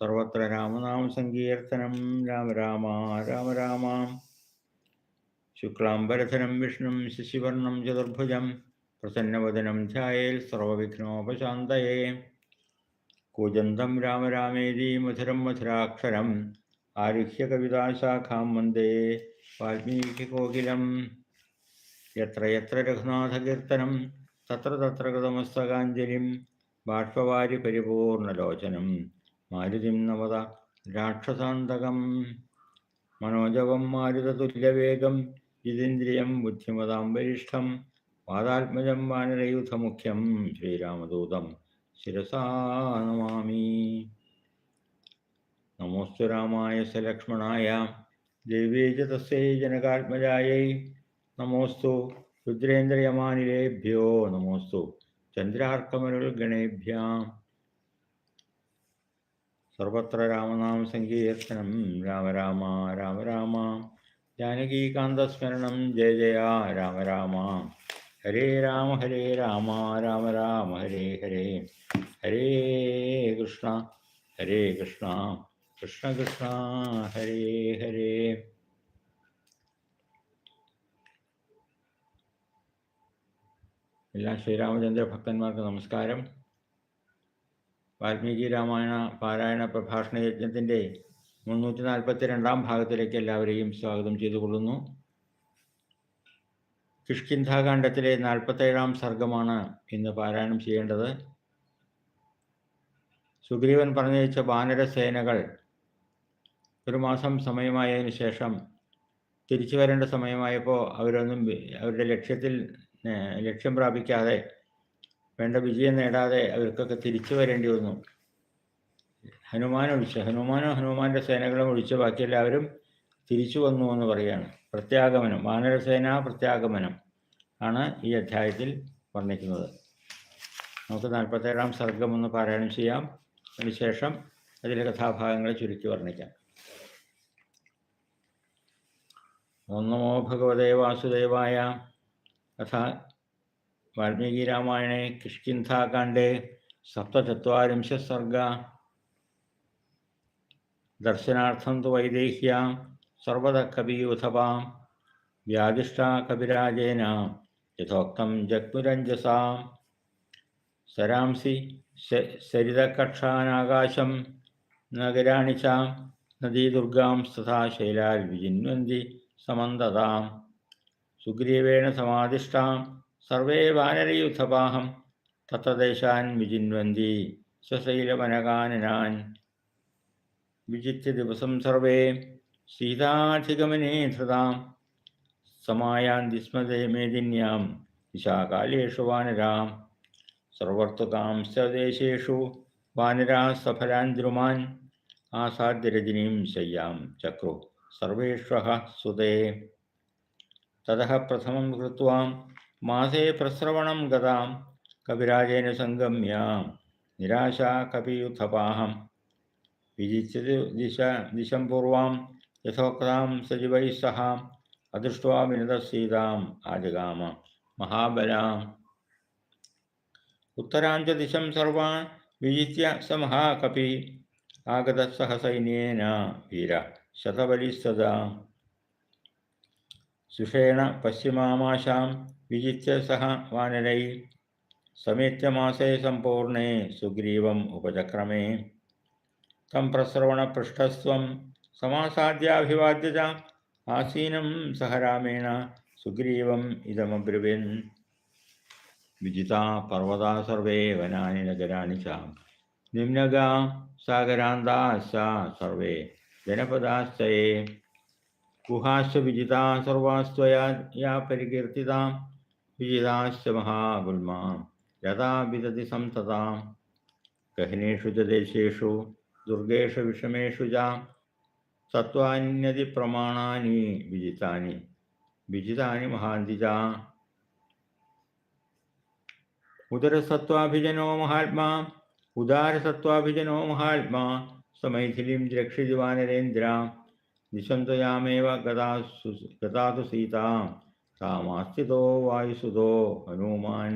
സർവത്ര രാമനാമ സങ്കീർത്തനം. രാമ രാമ രാമ രാമ. ശുക്ലാംബരധനം വിഷ്ണു ശശിവർണം ചതുർഭുജം പ്രസന്നവദനം ധ്യായേൽ സർവവിഘ്നോപശാന്തയേ. കൂജന്തം രാമ രാമേതി മധുരം മധുരാക്ഷരം ആരുഹ്യ കവിതാശാഖാം വന്ദേ വാൽമീകികോകിലം. യത്ര യത്ര രഘുനാഥകീർത്തനം തത്ര തത്ര കൃതമസ്തകാഞ്ജലിം ബാഷ്പവാരി പരിപൂർണലോചനം മാരുതിം നവത രാക്ഷസാന്തകം. മനോജവം മാരുതതുല്യവേഗം ജിതേന്ദ്രിയം ബുദ്ധിമതാം വരിഷ്ഠം വാതാത്മജം വാനരയൂഥമുഖ്യം ശ്രീരാമദൂതം ശിരസാ നമാമി. നമോസ്തു രാമായ സ ലക്ഷ്മണായ ദേവീ ജനകാത്മജായൈ. നമോസ്തു രുദ്രേന്ദ്രയമാനിലേഭ്യോ നമോസ്തു ചന്ദ്രാർക്കമരുൾഗണേഭ്യാം. സർവത്ര രാമനാമ സങ്കീർത്തനം. രാമ രാമ രാമ രാമ. ജാനകീകാന്തസ്മരണം ജയ ജയ രാമ രാമ. ഹരേ രാമ ഹരേ രാമ രാമ രാമ ഹരേ ഹരേ. ഹരേ കൃഷ്ണ ഹരേ കൃഷ്ണ. കൃഷ്ണ കൃഷ്ണ ഹരേ ഹരേ. എല്ലാ ശ്രീരാമചന്ദ്ര ഭക്തന്മാർക്ക് നമസ്കാരം. വാൽമീകി രാമായണ പാരായണ പ്രഭാഷണ യജ്ഞത്തിന്റെ മുന്നൂറ്റി നാൽപ്പത്തി രണ്ടാം ഭാഗത്തിലേക്ക് എല്ലാവരെയും സ്വാഗതം ചെയ്തുകൊള്ളുന്നു. കിഷ്കിന്ധാകാന്ഡത്തിലെ നാൽപ്പത്തേഴാം സർഗമാണ് ഇന്ന് പാരായണം ചെയ്യേണ്ടത്. സുഗ്രീവൻ പറഞ്ഞയച്ച വാനരസേനകൾ ഒരു മാസം സമയമായതിനു ശേഷം തിരിച്ചു വരേണ്ട സമയമായപ്പോൾ അവരൊന്നും അവരുടെ ലക്ഷ്യത്തിൽ ലക്ഷ്യം പ്രാപിക്കാതെ വേണ്ട വിജയം നേടാതെ അവർക്കൊക്കെ തിരിച്ചു വരേണ്ടി വന്നു. ഹനുമാൻ ഒഴിച്ച് ഹനുമാനും ഹനുമാന്റെ സേനകളും ഒഴിച്ച് ബാക്കി എല്ലാവരും തിരിച്ചു വന്നു എന്ന് പറയാണ്. പ്രത്യാഗമനം വാനരസേന പ്രത്യാഗമനം ആണ് ഈ അധ്യായത്തിൽ വർണിക്കുന്നത്. നമുക്ക് നാൽപ്പത്തേഴാം സർഗം ഒന്ന് പാരായണം ചെയ്യാം. അതിനുശേഷം അതിലെ കഥാഭാഗങ്ങളെ ചുരുക്കി വർണിക്കാം. ഓം നമോ ഭഗവതേ വാസുദേവായ. അഥ വാൽമീകി രാമായണേ കിഷ്കിന്ധാകാണ്ഡേ സപ്തചത്വാരിംശ സർഗ ദർശനാർത്ഥം തു വൈദേഹ്യ സർവത കവിയൂഥപാം വ്യാദിഷ്ടാ കവിരാജേന യഥോക്തം ജഗ്മുരഞ്ജസാ. സരാംസി സരിതകക്ഷാനാകാശം നഗരാണി ച നദീദുർഗാം തഥാ ശൈലാൽ വിജിന്വന്തി സമന്തതാം. സുഗ്രീവേണ സമാദിഷ്ടാം സർവേ വാനരയുഥപാഹം തത്തദേശാൻ വിജിന്വന്തി സ്വശൈലവനകാനനാൻ വിജിത്യ ദിവസം സർവേ സീതാധിഗമനേ ധൃതാം സമായാന്തി സ്മതേ മേദിന്യാം വിശാകാലേഷു വാനരാം സർവർത്തുകാം സ്വദേശേഷു വാനരാ സഫലാൻ ദ്രുമാൻ ആസാദ്യ രജനീം ശയ്യാം ചക്രു സർവേഷ്വഹ സുതേ തതഃ പ്രഥമം കൃത്വാ മാസേ പ്രസ്രവണം ഗതാം കവിരാജേന സംഗമ്യാം. നിരാശ കപിയുഥപാഹം വിജിച്ചത് ദിശ ദിശം പൂർവാം. യഥോക്താം സജീവൈः സഹാം. അദൃഷ്ട്വാ വിനതസീതാം ആജഗാമ. മഹാബലാം. ഉത്തരാഞ്ച ദിശം സർവാൻ വിജിത്യ സ മഹാകപി ആഗത സഹസൈന്യേന വീര ശതബലിസ്തദാ സുഷേണ പശ്ചിമാമാശാം. വിജിത്യ സഹ വാനരൈ സമേത്യമാസേ സമ്പൂർണേ സുഗ്രീവം ഉപചക്രമേ തം പ്രസ്രവണപൃഷ്ടസ്വം സമാസാദ്യാഭിവാദ്യ ച ആസീനം സഹ രാമേണ സുഗ്രീവം ഇതമബ്രുവിൻ വിജിതാ പർവതാ സർവേ വനാനി നഗരാണി ച നിമ്നഗാ സാഗരാന്താശ്ച സർവേ ജനപദാശ്ചയേ ഗുഹാശ്ച വിജിതാ സർവാസ്ത്വയാ യാ പരികീർത്തിതാ विजिताश्च महागुल्मा यदा विदति संतता गहिनेषु च देशेषु, दुर्गेषु विषमेषु च सत्त्वान्यतिप्रमाणानि विजितानि विजितानि महान्ति च उदरसत्त्वाभिजनो महात्मा, उदारसत्त्वाभिजनो महात्मा समैथिलीं द्रक्षिदिवानरेन्द्र निसन्तयामेव गता गता तु सीता താമാസ്ഥിതോ വായുസുതോ ഹനുമാൻ.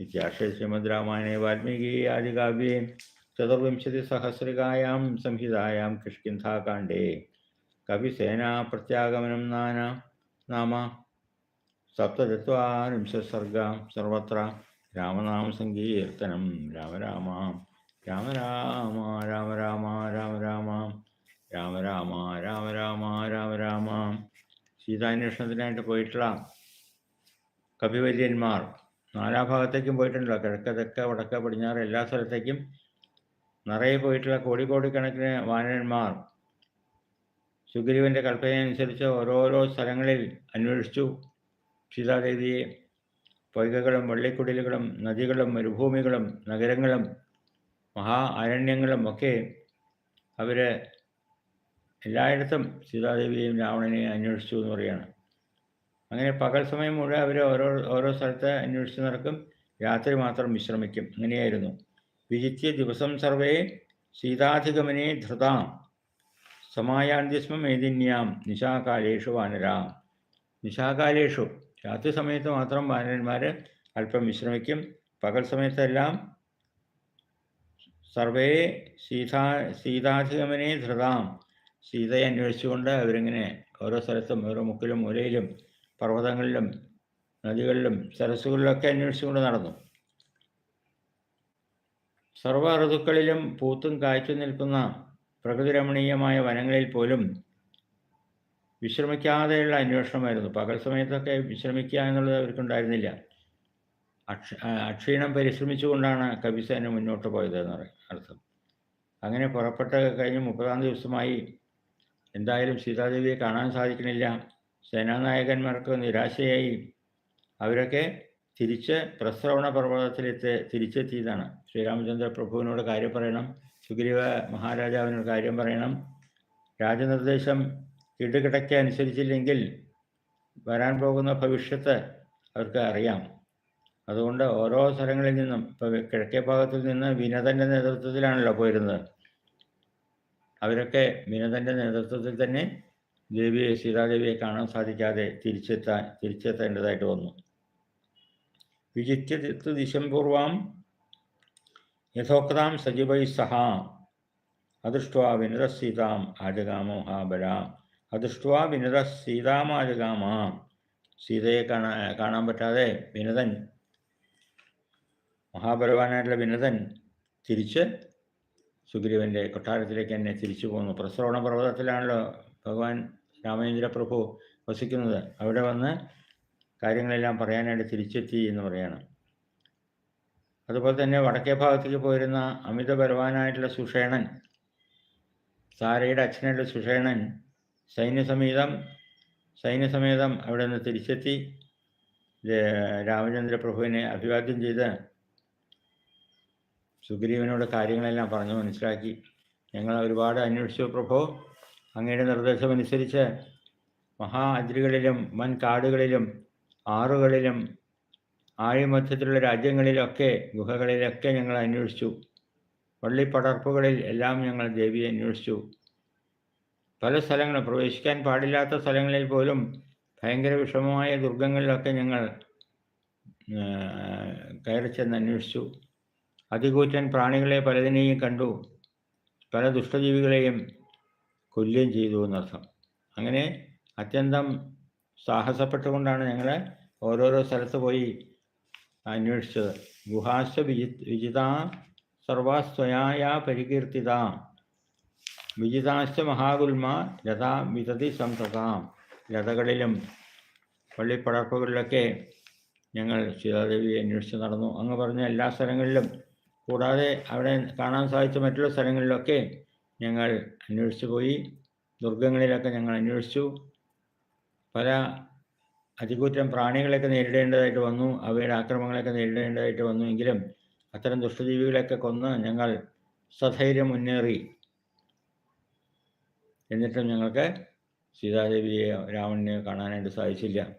ഇത്യാശയ ശ്രീമദ് രാമായണേ വാൽമീകി ആദികാവ്യേ ചതുർവിംശതിസഹസ്രികായാം സംഹിതായാം കിഷ്കിന്ധാകാണ്ഡേ. കവിസേനാപ്രത്യാഗമനം നാന നാമ. സപ്തചത്വാരിംശസർഗ സർവത്ര. രാമനാമസങ്കീർത്തനം രാമ രാമ. രാമ രാമ രാമ രാമ രാമ രാമ. രാമ രാമ രാമ രാമ രാമ രാമ. സീതാന്വേഷണത്തിനായിട്ട് പോയിട്ടുള്ള കവിവര്യന്മാർ നാനാഭാഗത്തേക്കും പോയിട്ടുണ്ടല്ലോ. കിഴക്ക് തെക്ക് വടക്ക് പടിഞ്ഞാറ് എല്ലാ സ്ഥലത്തേക്കും നിറയെ പോയിട്ടുള്ള കോടിക്കോടിക്കണക്കിന് വാനരന്മാർ. സുഗ്രീവന്റെ കൽപ്പനയനുസരിച്ച് ഓരോരോ സ്ഥലങ്ങളിൽ അന്വേഷിച്ചു. സീതാദേവിയെ പൊയ്കകളും വെള്ളിക്കുടിലുകളും നദികളും മരുഭൂമികളും നഗരങ്ങളും മഹാ അരണ്യങ്ങളും ഒക്കെ അവർ എല്ലായിടത്തും സീതാദേവിയെയും രാവണനെയും അന്വേഷിച്ചു എന്ന് പറയുകയാണ് അങ്ങനെ പകൽ സമയം മുഴുവൻ അവർ ഓരോ ഓരോ സ്ഥലത്ത് അന്വേഷിച്ച് നടക്കും. രാത്രി മാത്രം വിശ്രമിക്കും. അങ്ങനെയായിരുന്നു. വിജിത്യ ദിവസം സർവേ സീതാധിഗമനെ ധൃതാം. സമായാന്തിസ്മ മേദിന്യാം നിശാകാലേഷു വാനര. നിശാകാലേഷു. രാത്രി സമയത്ത് മാത്രം വാനരന്മാർ അല്പം വിശ്രമിക്കും. പകൽ സമയത്തെല്ലാം സർവേ സീതാ സീതാധിഗമനെ ധൃതാം. സീതയെ അന്വേഷിച്ചുകൊണ്ട് അവരിങ്ങനെ ഓരോ സ്ഥലത്തും ഓരോ മുക്കിലും മൂലയിലും പർവതങ്ങളിലും നദികളിലും സരസ്സുകളിലൊക്കെ അന്വേഷിച്ചുകൊണ്ട് നടന്നു. സർവ ഋതുക്കളിലും പൂത്തും കായ്ച്ചു നിൽക്കുന്ന പ്രകൃതിരമണീയമായ വനങ്ങളിൽ പോലും വിശ്രമിക്കാതെയുള്ള അന്വേഷണമായിരുന്നു. പകൽ സമയത്തൊക്കെ വിശ്രമിക്കുക എന്നുള്ളത് അവർക്കുണ്ടായിരുന്നില്ല. അക്ഷ അക്ഷീണം പരിശ്രമിച്ചുകൊണ്ടാണ് കവിസേന മുന്നോട്ട് പോയത് എന്ന് പറയും അർത്ഥം. അങ്ങനെ പുറപ്പെട്ട് കഴിഞ്ഞ് മുപ്പതാം ദിവസമായി എന്തായാലും സീതാദേവിയെ കാണാൻ സാധിക്കണില്ല. സേനാനായകന്മാർക്ക് നിരാശയായി. അവരൊക്കെ തിരിച്ച് പ്രസ്രവണ പർവതത്തിലെത്തി തിരിച്ചെത്തിയതാണ്. ശ്രീരാമചന്ദ്ര പ്രഭുവിനോട് കാര്യം പറയണം. സുഗ്രീവ മഹാരാജാവിനോട് കാര്യം പറയണം. രാജനിർദ്ദേശം ഇടുകിടയ്ക്ക് അനുസരിച്ചില്ലെങ്കിൽ വരാൻ പോകുന്ന ഭവിഷ്യത്ത് അവർക്ക് അറിയാം. അതുകൊണ്ട് ഓരോ സ്ഥലങ്ങളിൽ നിന്നും ഇപ്പോൾ കിഴക്കേ ഭാഗത്തിൽ നിന്ന് വിനതന്റെ നേതൃത്വത്തിലാണല്ലോ പോയിരുന്നത്. അവരൊക്കെ വിനതന്റെ നേതൃത്വത്തിൽ തന്നെ ദേവിയെ സീതാദേവിയെ കാണാൻ സാധിക്കാതെ തിരിച്ചെത്താൻ തിരിച്ചെത്തേണ്ടതായിട്ട് വന്നു. വിജിത്യത്ത് ദിശം പൂർവാം യഥോക്താം സജീവൈ സഹ അദൃഷ്ട വിനത സീതാം ഹാബല അദൃഷ്ട വിനത സീതാമാജഗാമ സീതയെ കാണാൻ കാണാൻ പറ്റാതെ വിനതൻ മഹാബലവാനായിട്ടുള്ള വിനതൻ തിരിച്ച് സുഗ്രീവന്റെ കൊട്ടാരത്തിലേക്ക് തന്നെ തിരിച്ചു പോന്നു. പ്രസ്രവണ പർവതത്തിലാണല്ലോ ഭഗവാൻ രാമചന്ദ്ര പ്രഭു വസിക്കുന്നത്. അവിടെ വന്ന് കാര്യങ്ങളെല്ലാം പറയാനായിട്ട് തിരിച്ചെത്തി എന്ന് പറയണം. അതുപോലെ തന്നെ വടക്കേ ഭാഗത്തേക്ക് പോയിരുന്ന അമിത ബലവാനായിട്ടുള്ള സുഷേണൻ സാരയുടെ അച്ഛനായിട്ടുള്ള സുഷേണൻ സൈന്യസമേതം സൈന്യസമേതം അവിടെ നിന്ന് തിരിച്ചെത്തി. രാമചന്ദ്ര പ്രഭുവിനെ അഭിവാദ്യം ചെയ്ത് സുഗ്രീവനോട് കാര്യങ്ങളെല്ലാം പറഞ്ഞു മനസ്സിലാക്കി. ഞങ്ങൾ ഒരുപാട് അന്വേഷിച്ചു. പ്രഭോ അങ്ങയുടെ നിർദ്ദേശമനുസരിച്ച് മഹാ അതിരുകളിലും വൻ കാടുകളിലും ആറുകളിലും ആഴിമധ്യത്തിലുള്ള രാജ്യങ്ങളിലൊക്കെ ഗുഹകളിലൊക്കെ ഞങ്ങൾ അന്വേഷിച്ചു. പള്ളിപ്പടർപ്പുകളിൽ എല്ലാം ഞങ്ങൾ ദേവിയെ അന്വേഷിച്ചു. പല സ്ഥലങ്ങളും പ്രവേശിക്കാൻ പാടില്ലാത്ത സ്ഥലങ്ങളിൽ പോലും ഭയങ്കര വിഷമമായ ദുർഗങ്ങളിലൊക്കെ ഞങ്ങൾ കയറി ചെന്ന് അന്വേഷിച്ചു. അതികൂറ്റൻ പ്രാണികളെ പലതിനെയും കണ്ടു. പല ദുഷ്ടജീവികളെയും കൊല്ലുകയും ചെയ്തു എന്നർത്ഥം. അങ്ങനെ അത്യന്തം സാഹസപ്പെട്ടുകൊണ്ടാണ് ഞങ്ങൾ ഓരോരോ സ്ഥലത്ത് പോയി അന്വേഷിച്ചത്. ഗുഹാശ വിജി വിജിത സർവാസ്വയായ പരികീർത്തിത. വിജിതാശ്ച മഹാഗുൽമ ലതാ വിതതി സംതതാം. ലതകളിലും പള്ളിപ്പടർപ്പുകളിലൊക്കെ ഞങ്ങൾ സീതാദേവിയെ അന്വേഷിച്ച് നടന്നു. അങ്ങ് പറഞ്ഞ എല്ലാ സ്ഥലങ്ങളിലും കൂടാതെ അവിടെ കാണാൻ സാധിച്ച മറ്റുള്ള സ്ഥലങ്ങളിലൊക്കെ ഞങ്ങൾ അന്വേഷിച്ചു പോയി. ദുർഗങ്ങളിലൊക്കെ ഞങ്ങൾ അന്വേഷിച്ചു. പല അതികൂറ്റം പ്രാണികളെയൊക്കെ നേരിടേണ്ടതായിട്ട് വന്നു. അവയുടെ ആക്രമണങ്ങളൊക്കെ നേരിടേണ്ടതായിട്ട് വന്നു എങ്കിലും അത്തരം ദുഷ്ടജീവികളെയൊക്കെ കൊന്ന് ഞങ്ങൾ സധൈര്യം മുന്നേറി. എന്നിട്ടും ഞങ്ങൾക്ക് സീതാദേവിയെ രാവണനെയോ കാണാനായിട്ട് സാധിച്ചില്ല.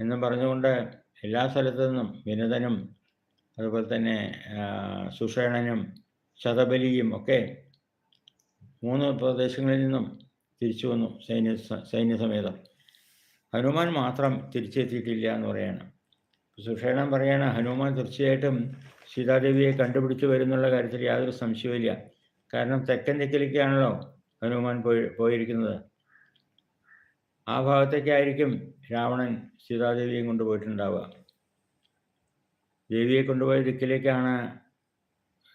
എന്നും പറഞ്ഞുകൊണ്ട് എല്ലാ സ്ഥലത്തു നിന്നും വിനതനും അതുപോലെ തന്നെ സുഷേണനും ശതബലിയും ഒക്കെ മൂന്ന് പ്രദേശങ്ങളിൽ നിന്നും തിരിച്ചു വന്നു സൈന്യ സൈന്യസമേതം ഹനുമാൻ മാത്രം തിരിച്ചെത്തിയിട്ടില്ല എന്ന് പറയാണ്. സുഷേണൻ പറയാണ് ഹനുമാൻ തീർച്ചയായിട്ടും സീതാദേവിയെ കണ്ടുപിടിച്ചു വരുന്നുള്ള കാര്യത്തിൽ യാതൊരു സംശയവുമില്ല. കാരണം തെക്കൻ ദിക്കിലേക്കാണല്ലോ ഹനുമാൻ പോയി പോയിരിക്കുന്നത്. ആ ഭാഗത്തേക്കായിരിക്കും രാവണൻ സീതാദേവിയും കൊണ്ടുപോയിട്ടുണ്ടാവുക ദേവിയെ കൊണ്ടുപോയ ദിക്കിലേക്കാണ്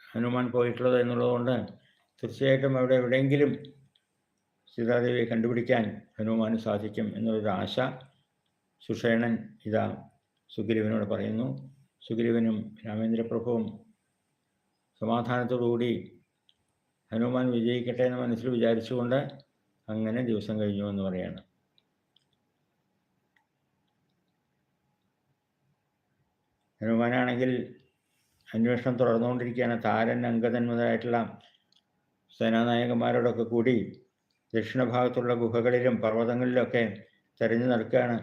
ഹനുമാൻ പോയിട്ടുള്ളത് എന്നുള്ളതുകൊണ്ട് തീർച്ചയായിട്ടും അവിടെ എവിടെയെങ്കിലും സീതാദേവിയെ കണ്ടുപിടിക്കാൻ ഹനുമാന് സാധിക്കും എന്നൊരു ആശ സുഷേണൻ ഇതാ സുഗ്രീവനോട് പറയുന്നു. സുഗ്രീവനും രാമേന്ദ്രപ്രഭുവും സമാധാനത്തോടുകൂടി ഹനുമാൻ വിജയിക്കട്ടെ എന്ന് മനസ്സിൽ വിചാരിച്ചുകൊണ്ട് അങ്ങനെ ദിവസം കഴിഞ്ഞു എന്ന് പറയാണ്. ഹനുമാനാണെങ്കിൽ അന്വേഷണം തുടർന്നുകൊണ്ടിരിക്കുകയാണ്. താരൻ അങ്കദൻ മുതലായിട്ടുള്ള സേനാനായകന്മാരോടൊക്കെ കൂടി ദക്ഷിണഭാഗത്തുള്ള ഗുഹകളിലും പർവതങ്ങളിലൊക്കെ തെരഞ്ഞു നടക്കുകയാണ്.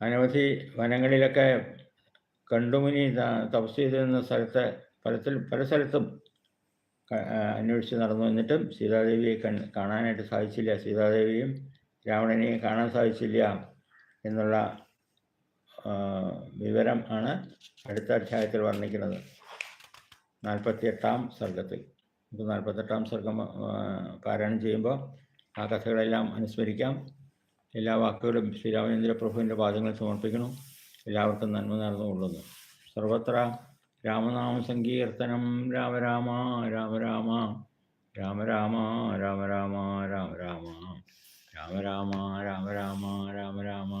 അനവധി വനങ്ങളിലൊക്കെ കണ്ടുമുനി തപസ് ചെയ്ത് നിന്ന സ്ഥലത്ത് പലത്തിൽ പല സ്ഥലത്തും അന്വേഷിച്ച് നടന്നു. എന്നിട്ടും സീതാദേവിയെ കൺ കാണാനായിട്ട് സാധിച്ചില്ല. സീതാദേവിയും രാവണനെയും കാണാൻ സാധിച്ചില്ല എന്നുള്ള വിവരം ആണ് അടുത്ത അധ്യായത്തിൽ വർണിക്കുന്നത്. നാൽപ്പത്തിയെട്ടാം സർഗത്തിൽ നമുക്ക് നാൽപ്പത്തെട്ടാം സർഗം പാരായണം ചെയ്യുമ്പോൾ ആ കഥകളെല്ലാം അനുസ്മരിക്കാം. എല്ലാ വാക്കുകളും ശ്രീരാമചന്ദ്ര പ്രഭുവിന്റെ പാദങ്ങൾ സമർപ്പിക്കണം. എല്ലാവർക്കും നന്മ നടന്നുകൊള്ളുന്നു സർവത്ര രാമനാമ സങ്കീർത്തനം. രാമ രാമ രാമ രാമ രാമ രാമ രാമ രാമ രാമ. രാമ രാമ രാമ രാമ രാമ രാമ.